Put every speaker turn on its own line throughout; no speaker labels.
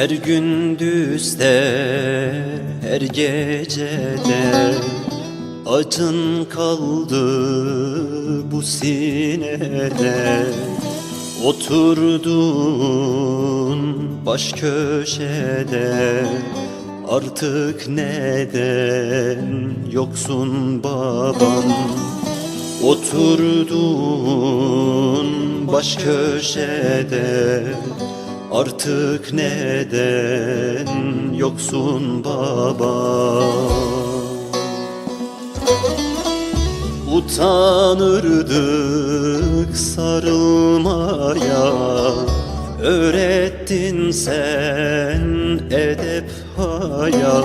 Her gündüzde, her gecede Acın kaldı bu sinede Oturdun baş köşede Artık neden yoksun babam Oturdun baş köşede Artık neden yoksun baba? Utanırdık sarılmaya. Öğrettin sen edep haya.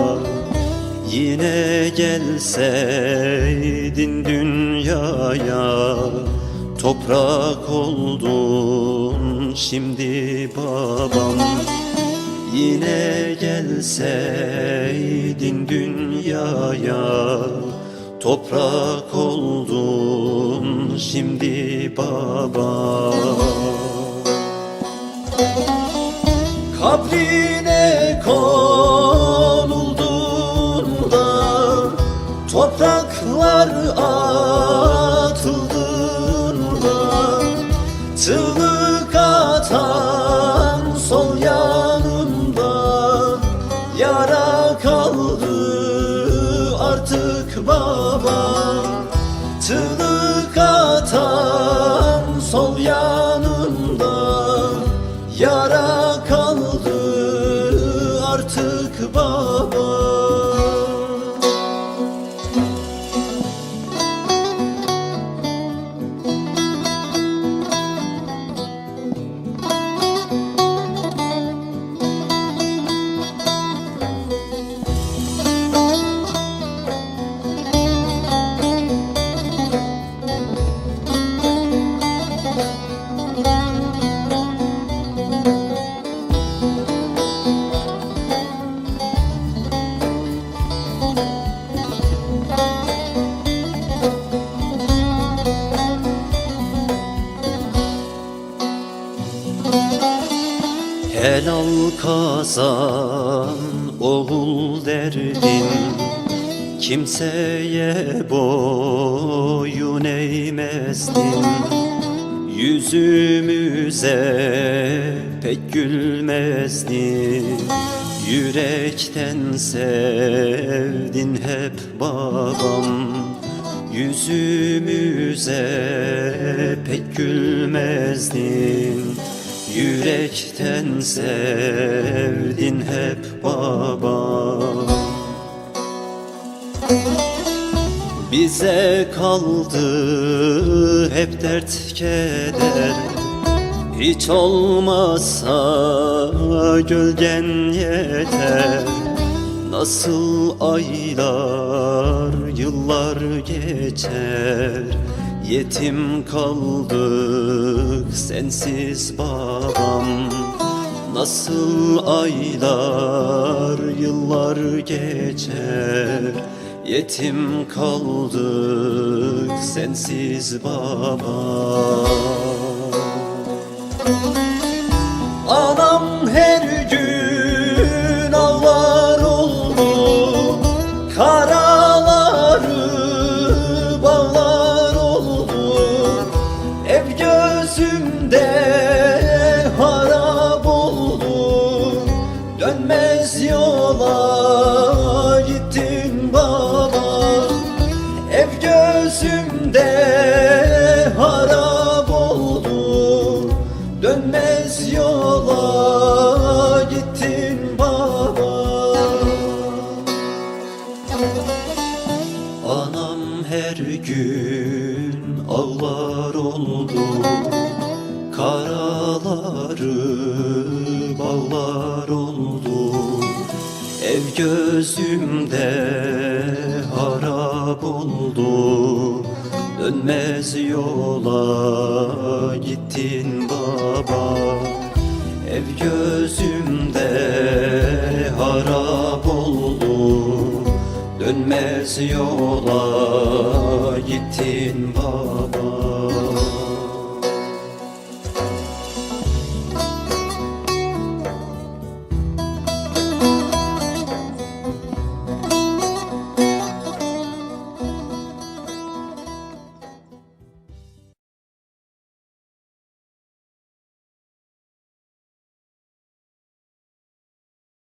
Yine gelseydin dünyaya. Toprak oldun şimdi babam. Yine gelseydin dünyaya Toprak oldun şimdi baba artık baba Çığlık atan sol yanımda. Yara kaldı artık baba kazan oğul derdin Kimseye boyun eğmezdin. Yüzümüze pek gülmezdin Yürekten sevdin hep babam. Yüzümüze pek gülmezdin Yürekten sevdin hep baba. Bize kaldı hep dert keder. Hiç olmazsa gölgen yeter. Nasıl aylar yıllar geçer? Yetim kaldık sensiz babam. Nasıl aylar yıllar geçer? Yetim kaldık sensiz baba her gün ağlar oldu. Karaları bağlar oldu. Ev gözümde harap oldu. Dönmez yola gittin baba. Ev gözümde Yola gittin